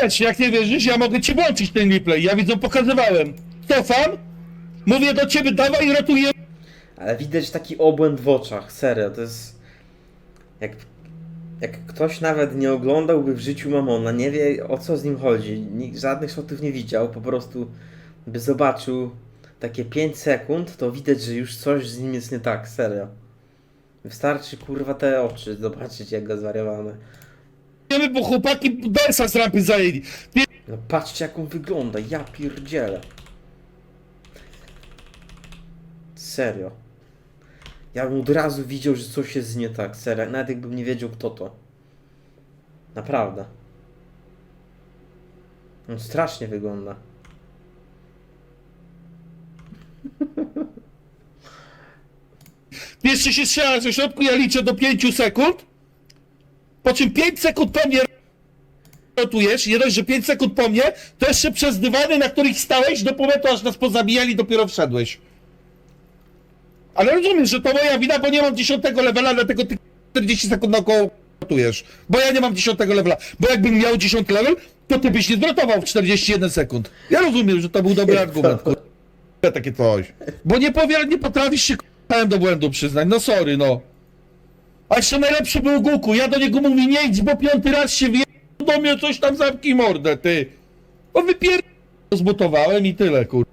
też, jak nie wierzysz, ja mogę ci włączyć ten replay. Ja widzą pokazywałem. Cofam, mówię do ciebie, dawaj, rotuję. Ale widać taki obłęd w oczach, serio, to jest... Jak, jak ktoś nawet nie oglądałby w życiu Mamona, nie wie o co z nim chodzi, nikt żadnych shotów nie widział, po prostu by zobaczył takie 5 sekund, to widać, że już coś z nim jest nie tak, serio. Wystarczy kurwa te oczy zobaczyć jak go zwariowane. Bo chłopaki Dersa z rampy zajęli. Ty- No patrzcie jak on wygląda, ja pierdzielę. Serio. Ja bym od razu widział, że coś jest nie tak, serio. Nawet jakbym nie wiedział kto to. Naprawdę. On strasznie wygląda. Jeszcze się strzela ze środku, ja liczę do 5 sekund. Po czym 5 sekund po mnie rotujesz, nie dość, że 5 sekund po mnie, to jeszcze przez dywany, na których stałeś, do momentu aż nas pozabijali, dopiero wszedłeś. Ale rozumiesz, że to moja wina, bo nie mam 10 levela, dlatego ty 40 sekund naokoło rotujesz. Bo ja nie mam 10 levela. Bo jakbym miał 10 level, to ty byś nie zrotował w 41 sekund. Ja rozumiem, że to był dobry argument. Takie coś. Bo nie powie, nie potrafisz się k***ałem do błędu przyznać. No sorry, no. A jeszcze najlepszy był Guku. Ja do niego mówię, nie idź, bo piąty raz się wie do mnie coś tam zamknij mordę, ty. O wypier... Zbutowałem i tyle, kur...